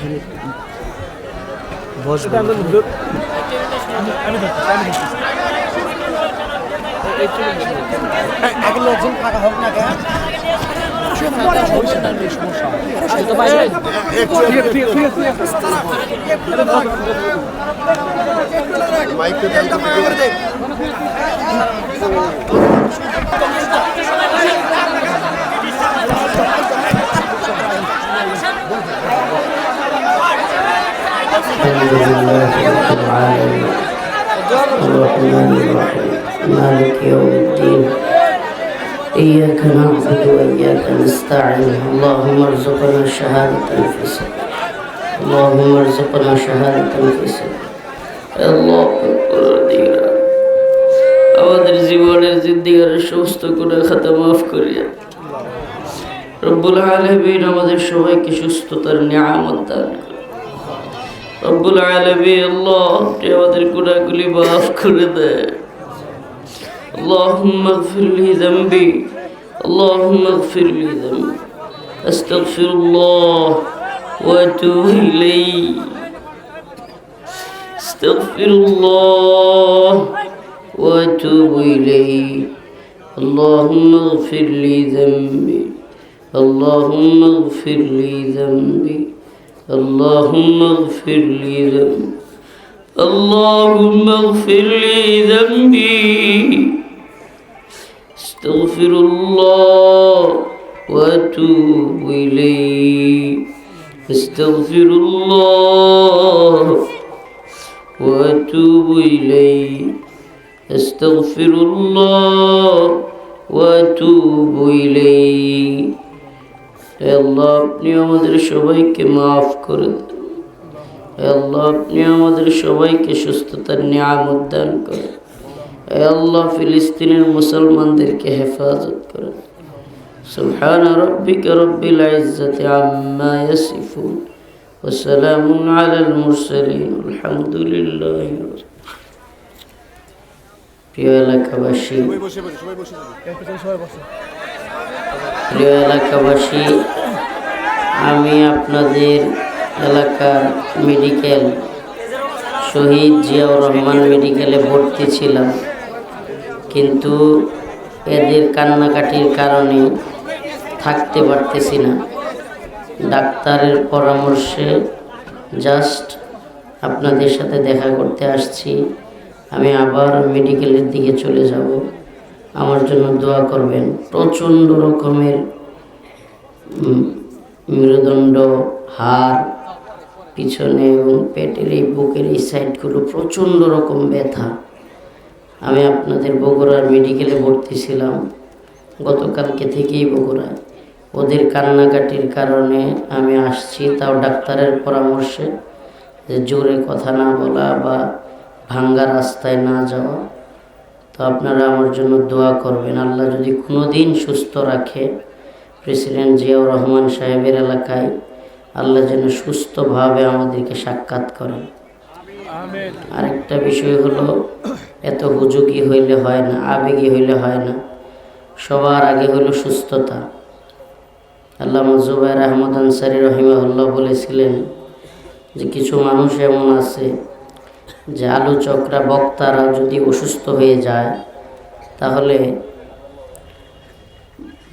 এখানে বসবো। আগে লোকজন ফাঁকা হোক না কেন। الحمد لله رب العالمين الرحمن الرحيم مالك يوم الدين إياك نعبد وإياك نستعين اللهم ارزقنا شهادة في سبيل اللهم ارزقنا شهادة في سبيل الله أكبر আমাদের জীবনের জিন্দিগার সমস্ত গুণা খাতা মাফ করিয়া রব্বুল আলমিন আমাদের সবাইকে সুস্থতার নিয়ামত দান করুন। রব্বুল আলমিন আল্লাহ আপনি আমাদের গুণাগুলি মাফ করে দেয় اللهم اغفر لي ذنبي اللهم اغفر لي ذنبي استغفر الله واتوب اليه استغفر الله واتوب اليه اللهم اغفر لي ذنبي اللهم اغفر لي ذنبي اللهم اغفر لي ذنبي. اللهم اغفر لي ذنبي. استغفر الله وأتوب إليه. استغفر الله وأتوب إليه. استغفر الله وأتوب إليه. আল্লাহ আপনি আমাদের সবাইকে মাফ করে দেন হে আল্লাহ আপনি আমাদের সবাইকে সুস্থতার নিয়ামত দান করেন হে আল্লাহ ফিলিস্তিনের মুসলমানদেরকে হেফাজত করেন سبحان ربك رب العزة عما يصفون وسلام على المرسلين الحمد لله رب প্রিয় এলাকাবাসী প্রিয় এলাকাবাসী, আমি আপনাদের এলাকার মেডিকেল, শহীদ জিয়াউর রহমান মেডিকেলে ভর্তি ছিলাম। কিন্তু এদের কান্নাকাটির কারণে থাকতে পারতেছি না। ডাক্তারের পরামর্শে জাস্ট আপনাদের সাথে দেখা করতে আসছি। আমি আবার মেডিকেলের দিকে চলে যাব। আমার জন্য দোয়া করবেন। প্রচণ্ড রকমের মেরুদণ্ড, হাড়, পিছনে এবং পেটের এই বুকের এই সাইডগুলো প্রচণ্ড রকম ব্যথা। আমি আপনাদের বগুড়ার মেডিকেলে ভর্তি ছিলাম। গতকালকে থেকেই বগুড়ায় ওদের কান্নাকাটির কারণে আমি আসছি, তাও ডাক্তারের পরামর্শে, যে জোরে কথা না বলা বা ভাঙ্গা রাস্তায় না যাওয়া। তো আপনারা আমার জন্য দোয়া করবেন। আল্লাহ যদি কোনো দিন সুস্থ রাখে, প্রেসিডেন্ট জিয়াউর রহমান সাহেবের এলাকায়, আল্লাহ যেন সুস্থভাবে আমাদেরকে সাক্ষাৎ করেন। আরেকটা বিষয় হলো, এত হুজুকি হইলে হয় না, আবেগী হইলে হয় না। সবার আগে হলো সুস্থতা। আল্লাহ জুবাইর আহমদ আনসারি রহিমাহুল্লাহ বলেছিলেন যে, কিছু মানুষ এমন আছে যে আলোচকরা বক্তারা যদি অসুস্থ হয়ে যায়, তাহলে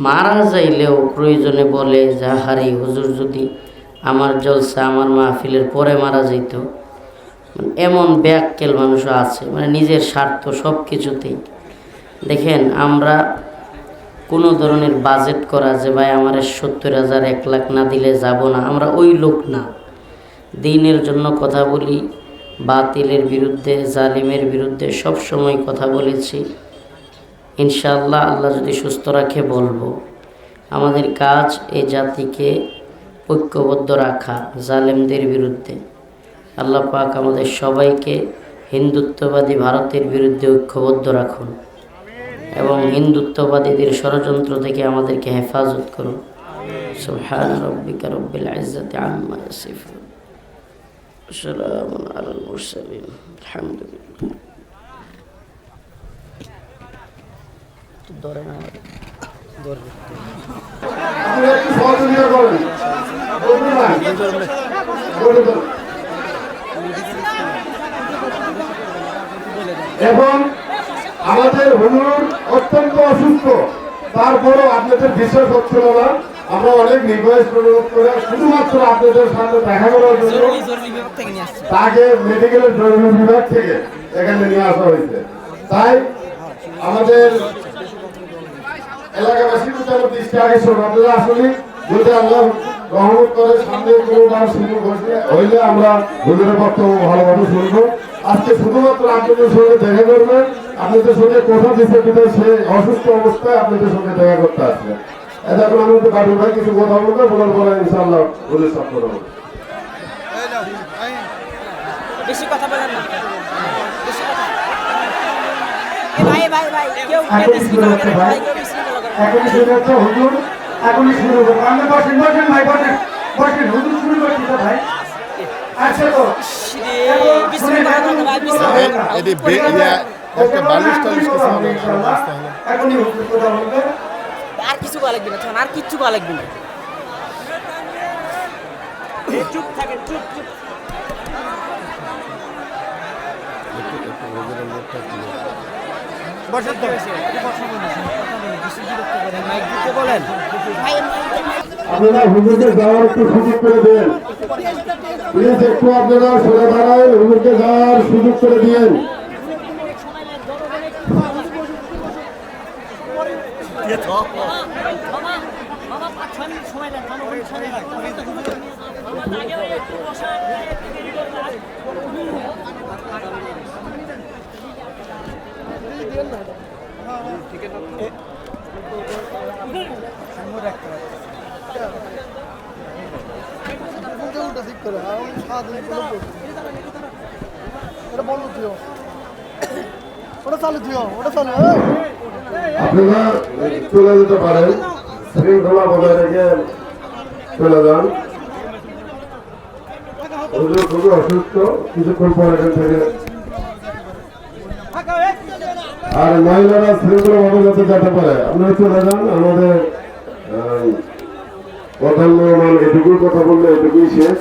মারা যাইলেও প্রয়োজনে বলে যে হারে হুজুর যদি আমার জলসা আমার মাহফিলের পরে মারা যেত মানে এমন ব্যাককেল মানুষও আছে মানে নিজের স্বার্থ সব কিছুতেই দেখেন, আমরা কোনো ধরনের বাজেট করা যে, ভাই, আমার সত্তর হাজার, এক লাখ না দিলে যাব না, আমরা ওই লোক না। দিনের জন্য কথা বলি বাতিলের বিরুদ্ধে, জালিমের বিরুদ্ধে সব সময় কথা বলেছি। ইনশাআল্লাহ আল্লাহ যদি সুস্থ রাখে বলব, আমাদের কাজ এই জাতিকে ঐক্যবদ্ধ রাখা জালেমদের বিরুদ্ধে। আল্লাহ পাক আমাদের সবাইকে হিন্দুত্ববাদী ভারতের বিরুদ্ধে ঐক্যবদ্ধ রাখুন এবং হিন্দুত্ববাদীদের ষড়যন্ত্র থেকে আমাদেরকে হেফাজত করুন। সুবহান রব্বিকা রব্বিল ইজ্জাতি আম্মা ইয়াসিফুন। না ধরবে আপনি একটু সহযোগিতা করেন এবং আমাদের হুজুর অত্যন্ত অসুস্থ। তারপরও আপনাদের বিশ্বাস হচ্ছিল না আমরা অনেক রিকোয়েস্ট করে শুধুমাত্র আপনাদের দেখা করার জন্য তাকে মেডিকেলের জরুরি বিভাগ থেকে এখানে নিয়ে আসা হয়েছে। তাই আমাদের আসলে করে, সামনে হইলে আমরা হুজুরের বক্তব্য ভালোভাবে শুনব। আজকে শুধুমাত্র আপনাদের সঙ্গে দেখা করবেন। আপনাদের সঙ্গে কথা দিচ্ছে সে অসুস্থ অবস্থায় আপনাদের সঙ্গে দেখা করতে আসবে। এখন আমাদের বাড়ির ভাই কিছু কথা বলবে বলার পরে ইনশাআল্লাহ হুজুর সব করে বলব। বেশি কথা বলেন না ভাই ভাই ভাই কেউ এখন শুরু হচ্ছে হুজুর শুরু হবে আপনি বসেন বসেন ভাই বসেন বসেন হুজুর শুরু করছি তো ভাই আচ্ছা তো রে, বিশৃঙ্খলা করে না, ভাই বিশৃঙ্খলা করে না। এটি বে- ইয়া, একটা বালিশ টালিশ কিছু হবে, ব্যবস্থা হলো। এখনই হুজুর কথা বলবে আর কিছু করা লাগবে না শোন, আর কিচ্ছু করা লাগবে না। চুপ থাকেন চুপ চুপ। বলেন আপনারা হুজুরকে যাওয়ার একটু সুযোগ করে দেন। প্লিজ একটু আপনারা সরে দাঁড়ায় হুজুরকে যাওয়ার সুযোগ করে দিয়েন। থামো বাবা পাঁচ ছয় মিনিট সময় দেন থামো অনেক সময় ঠিক করে বন্ধ ওটা চালু যেতে পারেন। শৃঙ্খলা বজায় রেখে চলে যান। হুজুর খুবই অসুস্থ। কিছুক্ষণ পর এখান থেকে আর মহিলারা শৃঙ্খলা ভাবে যাতে যেতে পারে, আপনারা চলে যান। আমাদের প্রধান মেহমান এটুকুই কথা বললে এটুকুই শেষ।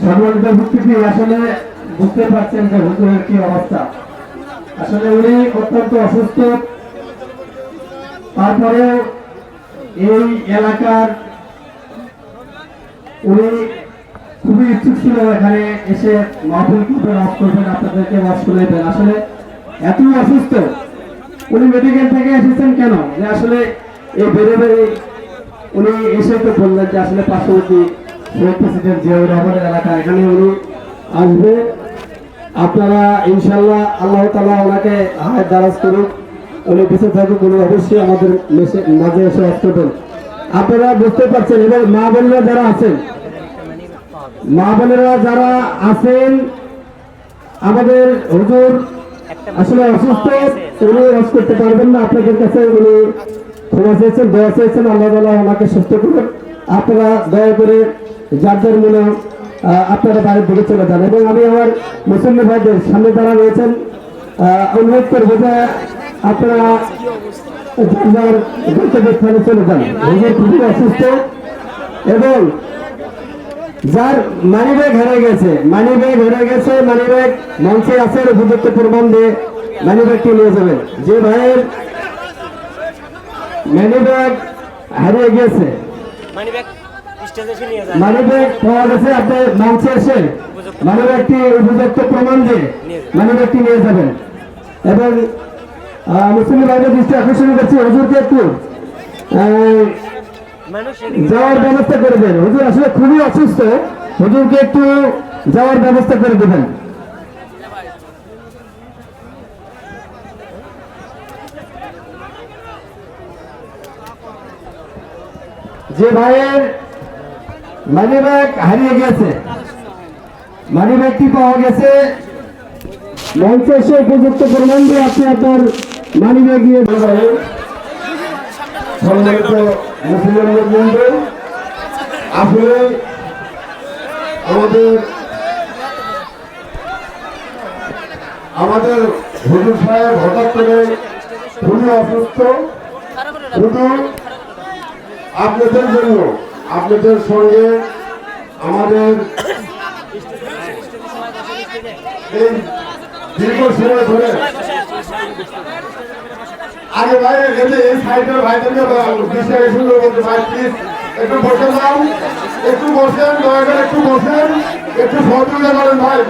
সম্মানিত ভিত্তিতে আসলে বুঝতে পারছেন যে হুজুরের কি অবস্থা। আসলে উনি অত্যন্ত অসুস্থ তারপরে এই এলাকার উনি খুবই ইচ্ছুক ছিল এখানে এসে মাহফিল করবেন অফ করবেন আপনাদেরকে ওয়াশ করবেন আসলে এত অসুস্থ, উনি মেডিকেল থেকে এসেছেন কেন? যে আসলে এই বেড়ে বেড়ে উনি এসে তো বললেন যে আসলে পার্শ্ববর্তী শহীদ প্রেসিডেন্ট জিয়াউর রহমানের এলাকা, এখানে উনি আসবে। আপনারা ইনশাল্লাহ আল্লাহ তালা ওনাকে হায় দারাজ করুন উনি বেঁচে থাকুক, উনি অবশ্যই আমাদের মাঝে এসে করবেন আপনারা বুঝতে পারছেন, এবং মা বোনেরা যারা আছেন, মা বোনেরা যারা আছেন, আমাদের হুজুর আসলে অসুস্থ, উনি ওয়াজ করতে পারবেন না। আপনাদের কাছে উনি ক্ষমা চেয়েছেন, দয়া চেয়েছেন, আল্লাহ তালা ওনাকে সুস্থ করুন আপনারা দয়া করে যার যার মনে আপনারা বাড়ির দিকে চলে যান। এবং আমি আমার মুসলিম ভাইদের সামনে যারা রয়েছেন। অনুরোধ করব যে আপনারা যার যার গন্তব্য স্থানে চলে যান। হুজুর খুবই অসুস্থ এবং যার মানি ব্যাগ হেরে গেছে মানি ব্যাগ হেরে গেছে মানি ব্যাগ মঞ্চে আছে উপযুক্ত প্রমাণ দিয়ে মানি ব্যাগটি নিয়ে যাবেন। যে ভাইয়ের মানি ব্যাগ হারিয়ে গেছে মানি ব্যাগ পাওয়া গেছে আপনি মঞ্চে এসে মানি ব্যাগটি উপযুক্ত প্রমাণ দিয়ে মানি ব্যাগটি নিয়ে যাবেন। এবং মুসলিম ভাইদের দৃষ্টি আকর্ষণ করছি। হুজুরকে একটু যাওয়ার ব্যবস্থা করে দেন। হুজুর আসলে খুবই অসুস্থ। হুজুরকে একটু যাওয়ার ব্যবস্থা করে দেবেন। যে ভাইয়ের মানি ব্যাগ হারিয়ে গেছে মানি ব্যাগটি পাওয়া গেছে। মঞ্চে এসে উপযুক্ত প্রমাণ দিয়ে আপনি আপনার মানি ব্যাগ নিয়ে যাবেন সম্মানিত মুসলিম বৃন্দ আসলে আমাদের আমাদের হুজুর সাহেব হঠাৎ করে খুবই অসুস্থ। শুধু আপনাদের জন্য, আপনাদের সঙ্গে আমাদের এই দীর্ঘ সময় ধরে আগে বাইরে গেলে এই সাইডের ভাইদেরকে বিষয়ে সুন্দর করতে ভাই প্লিজ একটু বসে যান, একটু বসেন, দয়া করে একটু বসেন, একটু সহযোগিতা করেন ভাই।